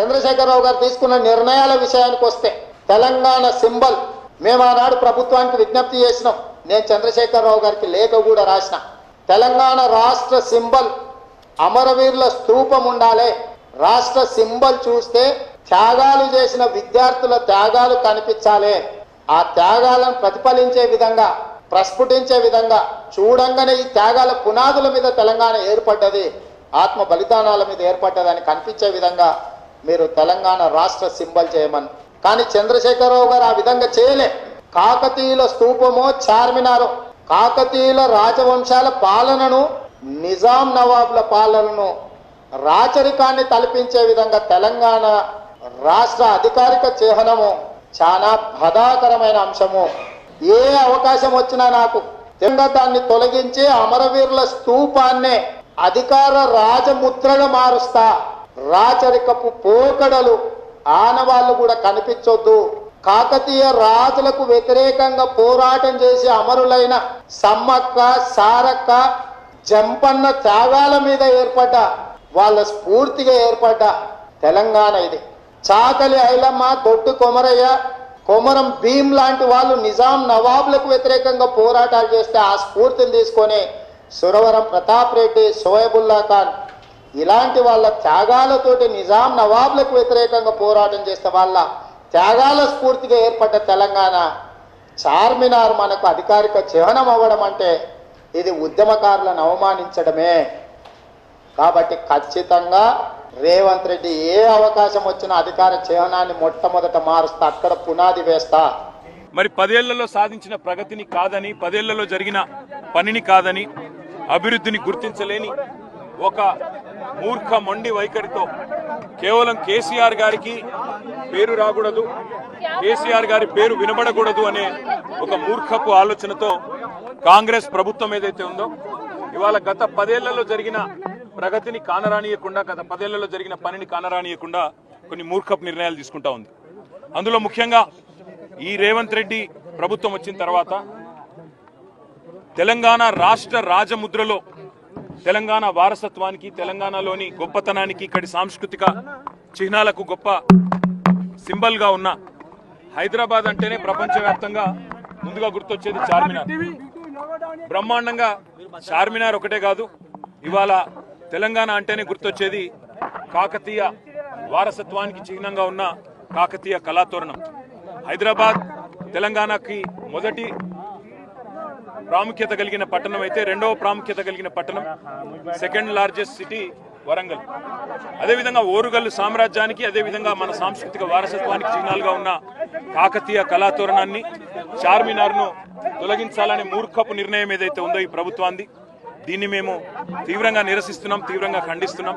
చంద్రశేఖరరావు గారు తీసుకున్న నిర్ణయాల విషయానికి వస్తే తెలంగాణ సింబల్ మేము ఆనాడు ప్రభుత్వానికి విజ్ఞప్తి చేసినాం. నేను చంద్రశేఖరరావు గారికి లేఖ కూడా రాసిన. తెలంగాణ రాష్ట్ర సింబల్ అమరవీరుల స్థూపం ఉండాలి. రాష్ట్ర సింబల్ చూస్తే త్యాగాలు చేసిన విద్యార్థుల త్యాగాలు కనిపించాలి. ఆ త్యాగాలను ప్రతిఫలించే విధంగా ప్రస్ఫుటించే విధంగా చూడంగానే ఈ త్యాగాల పునాదుల మీద తెలంగాణ ఏర్పడ్డది. ఆత్మ బలిదానాల మీద ఏర్పడ్డదని కనిపించే విధంగా మీరు తెలంగాణ రాష్ట్ర సింబల్ చేయమని. కానీ చంద్రశేఖరరావు గారు ఆ విధంగా చేయలే. కాకతీయుల స్తూపమో చార్మినారో కాకతీయుల రాజవంశాల పాలనను నిజాం నవాబుల పాలనను రాచరికాన్ని తలపించే విధంగా తెలంగాణ రాష్ట్ర అధికారిక చిహ్నము చాలా బాధాకరమైన అంశము. ఏ అవకాశం వచ్చినా నాకు తింగా దాన్ని తొలగించి అమరవీరుల స్తూపాన్నే అధికార రాజముద్రగా మారుస్తా. రాచరికపు పోకడలు ఆనవాళ్ళు కూడా కనిపించొద్దు. కాకతీయ రాజులకు వ్యతిరేకంగా పోరాటం చేసి అమరులైన సమ్మక్క సారక్క జంపన్న త్యాగాల మీద ఏర్పడ్డ వాళ్ళ స్ఫూర్తిగా ఏర్పడ్డ తెలంగాణ ఇది. చాకలి ఐలమ్మ దొడ్డు కొమరయ్య కొమరం భీం లాంటి వాళ్ళు నిజాం నవాబులకు వ్యతిరేకంగా పోరాటాలు చేస్తే ఆ స్ఫూర్తిని తీసుకొని సురవరం ప్రతాప్ రెడ్డి సోయబుల్లా ఖాన్ ఇలాంటి వాళ్ళ త్యాగాలతోటి నిజాం నవాబులకు వ్యతిరేకంగా పోరాటం చేస్తే వాళ్ళ త్యాగాల స్ఫూర్తిగా ఏర్పడ్డ తెలంగాణ చార్మినార్ మనకు అధికారిక చిహ్నం అవ్వడం అంటే ఇది ఉద్యమకారులను అవమానించడమే. కాబట్టి ఖచ్చితంగా రేవంత్ రెడ్డి ఏ అవకాశం వచ్చినా అధికార చిహ్నాన్ని మొట్టమొదట మారుస్తా అక్కడ పునాది వేస్తా. మరి పదేళ్ళలో సాధించిన ప్రగతిని కాదని పదేళ్ళలో జరిగిన పనిని కాదని అభివృద్ధిని గుర్తించలేని ఒక మూర్ఖ మొండి వైఖరితో కేవలం కేసీఆర్ గారికి పేరు రాకూడదు కేసీఆర్ గారి పేరు వినబడకూడదు అనే ఒక మూర్ఖపు ఆలోచనతో కాంగ్రెస్ ప్రభుత్వం ఏదైతే ఉందో ఇవాళ గత పదేళ్ళలో జరిగిన ప్రగతిని కానరానియకుండా గత పదేళ్ళలో జరిగిన పనిని కానరానియకుండా కొన్ని మూర్ఖపు నిర్ణయాలు తీసుకుంటా ఉంది. అందులో ముఖ్యంగా ఈ రేవంత్ రెడ్డి ప్రభుత్వం వచ్చిన తర్వాత తెలంగాణ రాష్ట్ర రాజముద్రలో తెలంగాణ వారసత్వానికి తెలంగాణలోని గొప్పతనానికి ఇక్కడి సాంస్కృతిక చిహ్నాలకు గొప్ప సింబల్గా ఉన్న హైదరాబాద్ అంటేనే ప్రపంచవ్యాప్తంగా ముందుగా గుర్తొచ్చేది చార్మినార్. బ్రహ్మాండంగా చార్మినార్ ఒకటే కాదు ఇవాళ తెలంగాణ అంటేనే గుర్తొచ్చేది కాకతీయ వారసత్వానికి చిహ్నంగా ఉన్న కాకతీయ కళాతోరణం. హైదరాబాద్ తెలంగాణకి మొదటి ప్రాముఖ్యత కలిగిన పట్టణం అయితే రెండవ ప్రాముఖ్యత కలిగిన పట్టణం సెకండ్ లార్జెస్ట్ సిటీ వరంగల్. అదేవిధంగా ఓరుగల్లు సామ్రాజ్యానికి అదేవిధంగా మన సాంస్కృతిక వారసత్వానికి చిహ్నాలుగా ఉన్న కాకతీయ కళాతోరణాన్ని చార్మినార్ను తొలగించాలనే మూర్ఖపు నిర్ణయం ఏదైతే ఉందో ఈ ప్రభుత్వాన్ని దీన్ని మేము తీవ్రంగా నిరసిస్తున్నాం తీవ్రంగా ఖండిస్తున్నాం.